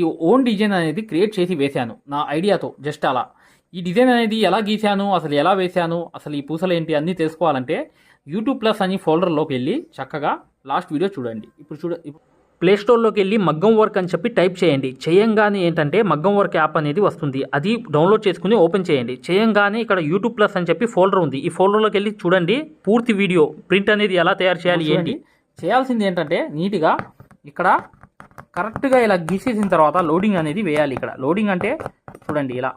ఈ own design అనేది create చేసి వేశాను. నా ఐడియాతో జస్ట్ అలా. ఈ డిజైన్ అనేది ఎలా గీశాను అసలు ఎలా వేశాను అసలు ఈ పూసలు ఏంటి అన్నీ తెలుసుకోవాలంటే యూట్యూబ్ ప్లస్ అని ఫోల్డర్లోకి వెళ్ళి చక్కగా లాస్ట్ వీడియో చూడండి. ఇప్పుడు చూడ ప్లే స్టోర్లోకి వెళ్ళి మగ్గం వర్క్ అని చెప్పి టైప్ చేయండి. చేయంగానే ఏంటంటే మగ్గం వర్క్ యాప్ అనేది వస్తుంది. అది డౌన్లోడ్ చేసుకుని ఓపెన్ చేయండి. చేయంగానే ఇక్కడ యూట్యూబ్ ప్లస్ అని చెప్పి ఫోల్డర్ ఉంది. ఈ ఫోల్డర్లోకి వెళ్ళి చూడండి పూర్తి వీడియో ప్రింట్ అనేది ఎలా తయారు చేయాలి ఏంటి? చేయాల్సింది ఏంటంటే నీట్గా ఇక్కడ కరెక్ట్గా ఇలా గీసేసిన తర్వాత లోడింగ్ అనేది వేయాలి ఇక్కడ. లోడింగ్ అంటే చూడండి ఇలా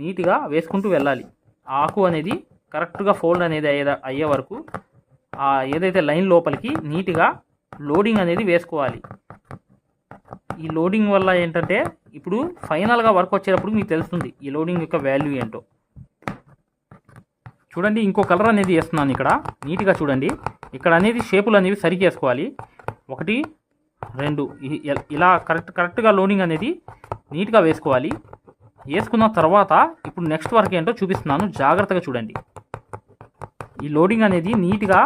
నీట్గా వేసుకుంటూ వెళ్ళాలి. ఆకు అనేది కరెక్ట్గా ఫోల్డ్ అనేది అయ్యే అయ్యే వరకు ఏదైతే లైన్ లోపలికి నీట్గా లోడింగ్ అనేది వేసుకోవాలి. ఈ లోడింగ్ వల్ల ఏంటంటే ఇప్పుడు ఫైనల్గా వర్క్ వచ్చేటప్పుడు మీకు తెలుస్తుంది ఈ లోడింగ్ యొక్క వాల్యూ ఏంటో. చూడండి ఇంకో కలర్ అనేది వేస్తున్నాను ఇక్కడ. నీట్గా చూడండి. ఇక్కడ అనేది షేపులు అనేవి సరి చేసుకోవాలి ఒకటి రెండు. ఇలా కరెక్ట్ కరెక్ట్గా లోడింగ్ అనేది నీట్గా వేసుకోవాలి. వేసుకున్న తర్వాత ఇప్పుడు నెక్స్ట్ వర్క్ ఏంటో చూపిస్తున్నాను. జాగ్రత్తగా చూడండి. ఈ లోడింగ్ అనేది నీట్గా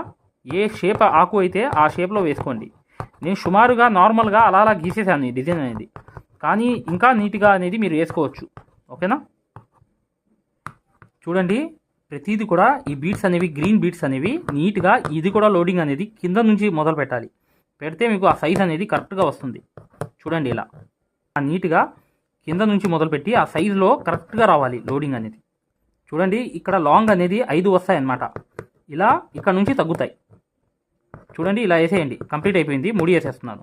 ఏ షేప్ ఆకు అయితే ఆ షేప్లో వేసుకోండి. నేను సుమారుగా నార్మల్గా అలా అలా గీసేసాను ఈ డిజైన్ అనేది. కానీ ఇంకా నీట్గా అనేది మీరు వేసుకోవచ్చు. ఓకేనా? చూడండి. ప్రతిదీ కూడా ఈ బీట్స్ అనేవి గ్రీన్ బీట్స్ అనేవి నీట్గా ఇది కూడా లోడింగ్ అనేది కింద నుంచి మొదలు పెట్టాలి పెడితే మీకు ఆ సైజ్ అనేది కరెక్ట్గా వస్తుంది. చూడండి ఇలా. ఆ నీట్గా కింద నుంచి మొదలుపెట్టి ఆ సైజులో కరెక్ట్గా రావాలి లోడింగ్ అనేది. చూడండి ఇక్కడ లాంగ్ అనేది ఐదు వస్తాయి అన్నమాట ఇలా ఇక్కడ నుంచి తగ్గుతాయి. చూడండి ఇలా వేసేయండి. కంప్లీట్ అయిపోయింది. ముడి వేసేస్తున్నాను.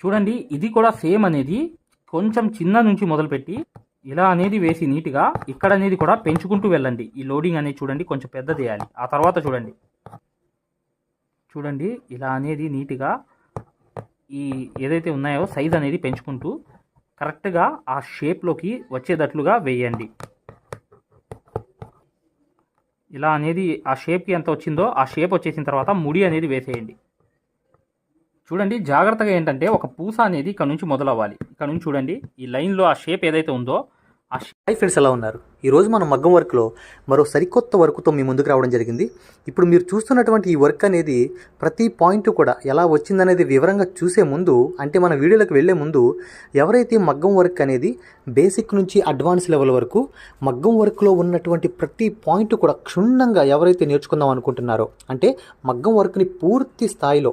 చూడండి ఇది కూడా సేమ్ అనేది కొంచెం చిన్న నుంచి మొదలుపెట్టి ఇలా అనేది వేసి నీట్గా ఇక్కడ అనేది కూడా పెంచుకుంటూ వెళ్ళండి. ఈ లోడింగ్ అనేది చూడండి కొంచెం పెద్ద చేయాలి ఆ తర్వాత చూడండి. చూడండి ఇలా అనేది నీట్గా ఈ ఏదైతే ఉన్నాయో సైజ్ అనేది పెంచుకుంటూ కరెక్ట్గా ఆ షేప్లోకి వచ్చేటట్లుగా వేయండి. ఇలా అనేది ఆ షేప్కి ఎంత వచ్చిందో ఆ షేప్ వచ్చేసిన తర్వాత ముడి అనేది వేసేయండి. చూడండి జాగ్రత్తగా ఏంటంటే ఒక పూస అనేది ఇక్కడ నుంచి మొదలవ్వాలి. ఇక్కడ నుంచి చూడండి ఈ లైన్లో ఆ షేప్ ఏదైతే ఉందో ఆ హై ఫ్రెండ్స్ ఎలా ఉన్నారు? ఈరోజు మనం మగ్గం వర్క్లో మరో సరికొత్త వర్క్తో మీ ముందుకు రావడం జరిగింది. ఇప్పుడు మీరు చూస్తున్నటువంటి ఈ వర్క్ అనేది ప్రతి పాయింట్ కూడా ఎలా వచ్చిందనేది వివరంగా చూసే ముందు అంటే మన వీడియోలకు వెళ్ళే ముందు ఎవరైతే మగ్గం వర్క్ అనేది బేసిక్ నుంచి అడ్వాన్స్ లెవెల్ వరకు మగ్గం వర్క్లో ఉన్నటువంటి ప్రతి పాయింట్ కూడా క్షుణ్ణంగా ఎవరైతే నేర్చుకుందాం అనుకుంటున్నారో అంటే మగ్గం వర్క్ని పూర్తి స్థాయిలో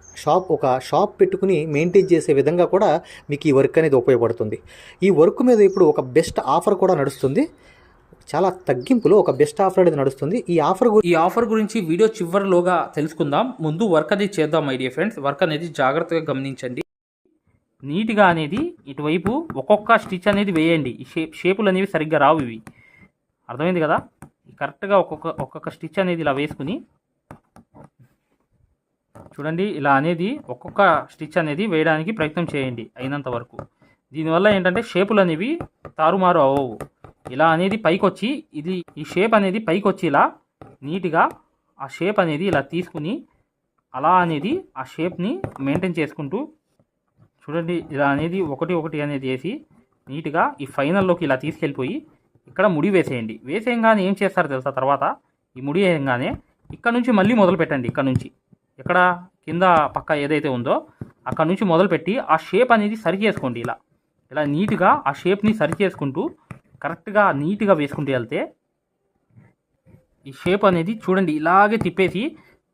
షాప్ ఒక షాప్ పెట్టుకుని మెయింటైన్ చేసే విధంగా కూడా మీకు ఈ వర్క్ అనేది ఉపయోగపడుతుంది. ఈ వర్క్ మీద ఇప్పుడు ఒక బెస్ట్ ఆఫర్ కూడా నడుస్తుంది. చాలా తగ్గింపులో ఒక బెస్ట్ ఆఫర్ అనేది నడుస్తుంది. ఈ ఆఫర్ ఈ ఆఫర్ గురించి వీడియో చివరిలోగా తెలుసుకుందాం. ముందు వర్క్ అనేది చేద్దాం ఐడియా ఫ్రెండ్స్ వర్క్ అనేది జాగ్రత్తగా గమనించండి. నీట్గా అనేది ఇటువైపు ఒక్కొక్క స్టిచ్ అనేది వేయండి. ఈ షేప్ షేపులు అనేవి సరిగ్గా రావు ఇవి. అర్థమైంది కదా? కరెక్ట్గా ఒక్కొక్క ఒక్కొక్క స్టిచ్ అనేది ఇలా వేసుకుని చూడండి ఇలా అనేది ఒక్కొక్క స్టిచ్ అనేది వేయడానికి ప్రయత్నం చేయండి అయినంత వరకు. దీనివల్ల ఏంటంటే షేపులు అనేవి తారుమారు అవ్వవు. ఇలా అనేది పైకి వచ్చి ఇది ఈ షేప్ అనేది పైకి ఇలా నీట్గా ఆ షేప్ అనేది ఇలా తీసుకుని అలా అనేది ఆ షేప్ని మెయింటైన్ చేసుకుంటూ చూడండి ఇలా అనేది ఒకటి ఒకటి అనేది వేసి నీట్గా ఈ ఫైనల్లోకి ఇలా తీసుకెళ్ళిపోయి ఇక్కడ ముడి వేసేయండి. వేసేయంగానే ఏం చేస్తారు తెలుసా తర్వాత? ఈ ముడి వేయంగానే ఇక్కడ నుంచి మళ్ళీ మొదలు పెట్టండి ఇక్కడ నుంచి. ఇక్కడ కింద పక్క ఏదైతే ఉందో అక్కడ నుంచి మొదలుపెట్టి ఆ షేప్ అనేది సరి చేసుకోండి ఇలా. ఇలా నీట్గా ఆ షేప్ని సరి చేసుకుంటూ కరెక్ట్గా నీట్గా వేసుకుంటూ వెళ్తే ఈ షేప్ అనేది చూడండి ఇలాగే తిప్పేసి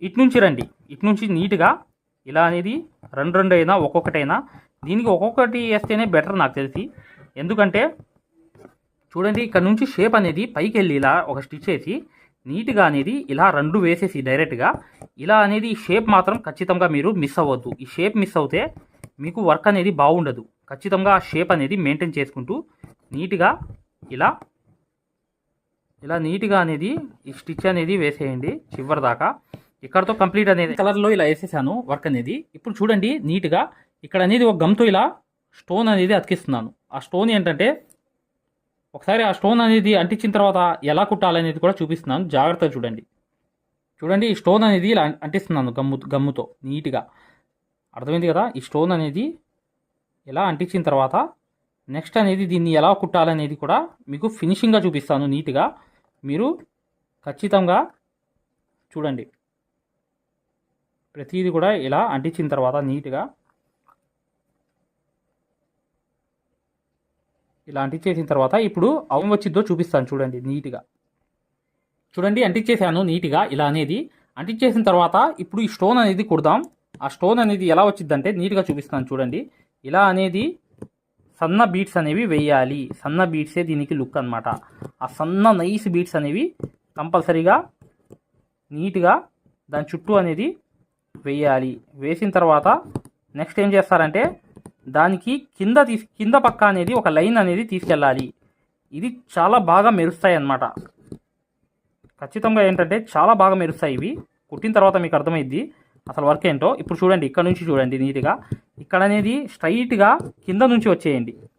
ఇటు నుంచి రండి. ఇటు నుంచి నీట్గా ఇలా అనేది రెండు రెండు అయినా ఒక్కొక్కటైనా. దీనికి ఒక్కొక్కటి వేస్తేనే బెటర్ నాకు తెలిసి. ఎందుకంటే చూడండి ఇక్కడ నుంచి షేప్ అనేది పైకి వెళ్ళి ఇలా ఒక స్టిచ్ వేసి నీట్గా అనేది ఇలా రెండు వేసేసి డైరెక్ట్గా. ఇలా అనేది షేప్ మాత్రం ఖచ్చితంగా మీరు మిస్ అవ్వద్దు. ఈ షేప్ మిస్ అవుతే మీకు వర్క్ అనేది బాగుండదు. ఖచ్చితంగా ఆ షేప్ అనేది మెయింటైన్ చేసుకుంటూ నీట్గా ఇలా ఇలా నీట్గా అనేది ఈ స్టిచ్ అనేది వేసేయండి చివరి దాకా ఇక్కడతో కంప్లీట్ అనేది కలర్లో ఇలా వేసేసాను వర్క్ అనేది. ఇప్పుడు చూడండి నీట్గా ఇక్కడ అనేది ఒక గమ్తో ఇలా స్టోన్ అనేది అతికిస్తున్నాను. ఆ స్టోన్ ఏంటంటే ఒకసారి ఆ స్టోన్ అనేది అంటించిన తర్వాత ఎలా కుట్టాలనేది కూడా చూపిస్తున్నాను. జాగ్రత్తగా చూడండి. చూడండి ఈ స్టోన్ అనేది ఇలా అంటిస్తున్నాను గమ్ము గమ్ముతో నీట్గా. అర్థమైంది కదా? ఈ స్టోన్ అనేది ఇలా అంటించిన తర్వాత నెక్స్ట్ అనేది దీన్ని ఎలా కుట్టాలనేది కూడా మీకు ఫినిషింగ్గా చూపిస్తాను నీట్గా. మీరు ఖచ్చితంగా చూడండి. ప్రతిదీ కూడా ఇలా అంటించిన తర్వాత నీట్గా ఇలా అంటించేసిన తర్వాత ఇప్పుడు అవం వచ్చిందో చూపిస్తాను చూడండి నీట్గా. చూడండి అంటించేసాను నీట్గా ఇలా అనేది. అంటించేసిన తర్వాత ఇప్పుడు ఈ స్టోన్ అనేది కుడదాం. ఆ స్టోన్ అనేది ఎలా వచ్చిందంటే నీట్గా చూపిస్తాను చూడండి. ఇలా అనేది సన్న బీట్స్ అనేవి వేయాలి. సన్న బీట్సే దీనికి లుక్ అనమాట ఆ సన్న నైస్ బీట్స్ అనేవి కంపల్సరీగా నీట్గా దాని చుట్టూ అనేది వేయాలి. వేసిన తర్వాత నెక్స్ట్ ఏం చేస్తారంటే దానికి కింద తీసి కింద పక్క అనేది ఒక లైన్ అనేది తీసుకెళ్ళాలి. ఇది చాలా బాగా మెరుస్తాయి అన్నమాట ఖచ్చితంగా ఏంటంటే చాలా బాగా మెరుస్తాయి ఇవి. కుట్టిన తర్వాత మీకు అర్థమైద్ది అసలు వర్క్ ఏంటో. ఇప్పుడు చూడండి ఇక్కడ నుంచి చూడండి నీట్గా. ఇక్కడ అనేది స్ట్రైట్గా కింద నుంచి వచ్చేయండి.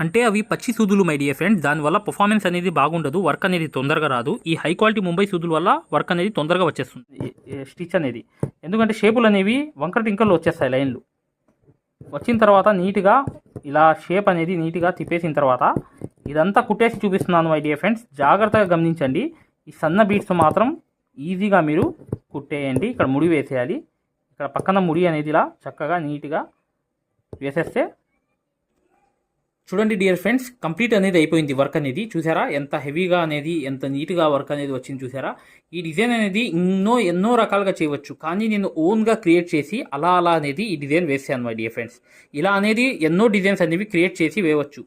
అంటే అవి పచ్చి సూదులు మై డియర్ ఫ్రెండ్స్ దానివల్ల పర్ఫార్మెన్స్ అనేది బాగుండదు వర్క్ అనేది తొందరగా రాదు. ఈ హై క్వాలిటీ ముంబై సూదుల వల్ల వర్క్ అనేది తొందరగా వచ్చేస్తుంది. స్టిచ్ అనేది. ఎందుకంటే షేపులు అనేవి వంకర టింకర్లు వచ్చేస్తాయి లైన్లు. వచ్చిన తర్వాత నీట్గా ఇలా షేప్ అనేది నీట్గా తిప్పేసిన తర్వాత ఇదంతా కుట్టేసి చూపిస్తున్నాను మై డియర్ ఫ్రెండ్స్ జాగ్రత్తగా గమనించండి. ఈ సన్న బీట్స్ మాత్రం ఈజీగా మీరు కుట్టేయండి. ఇక్కడ ముడి వేసేయాలి. ఇక్కడ పక్కన ముడి అనేది ఇలా చక్కగా నీట్గా వేసేస్తే చూడండి డియర్ ఫ్రెండ్స్ కంప్లీట్ అనేది అయిపోయింది వర్క్ అనేది. చూసారా? ఎంత హెవీగా అనేది ఎంత నీట్గా వర్క్ అనేది వచ్చింది చూసారా? ఈ డిజైన్ అనేది ఎన్నో ఎన్నో రకాలుగా చేయవచ్చు. కానీ నేను ఓన్గా క్రియేట్ చేసి అలా అలా అనేది ఈ డిజైన్ వేసాను మై డియర్ ఫ్రెండ్స్ ఇలా అనేది ఎన్నో డిజైన్స్ అనేవి క్రియేట్ చేసి వేయవచ్చు.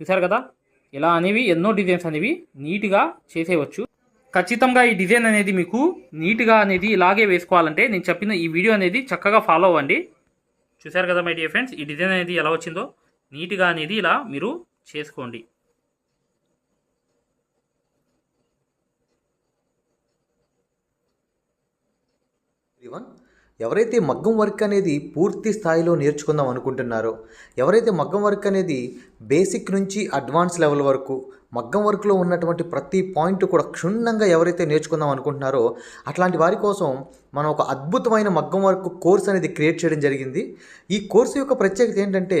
చూసారు కదా? ఇలా అనేవి ఎన్నో డిజైన్స్ అనేవి నీట్గా చేసేయవచ్చు. ఖచ్చితంగా ఈ డిజైన్ అనేది మీకు నీట్గా అనేది ఇలాగే వేసుకోవాలంటే నేను చెప్పిన ఈ వీడియో అనేది చక్కగా ఫాలో అవ్వండి. చూసారు కదా మై డియర్ ఫ్రెండ్స్ ఈ డిజైన్ అనేది ఎలా వచ్చిందో? నీట్గా అనేది ఇలా మీరు చేసుకోండి. ఎవరైతే మగ్గం వర్క్ అనేది పూర్తి స్థాయిలో నేర్చుకుందాం అనుకుంటున్నారో ఎవరైతే మగ్గం వర్క్ అనేది బేసిక్ నుంచి అడ్వాన్స్ లెవెల్ వరకు మగ్గం వర్క్లో ఉన్నటువంటి ప్రతి పాయింట్ కూడా క్షుణ్ణంగా ఎవరైతే నేర్చుకుందాం అనుకుంటున్నారో అట్లాంటి వారి కోసం మనం ఒక అద్భుతమైన మగ్గం వర్క్ కోర్స్ అనేది క్రియేట్ చేయడం జరిగింది. ఈ కోర్సు యొక్క ప్రత్యేకత ఏంటంటే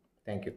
థ్యాంక్ యూ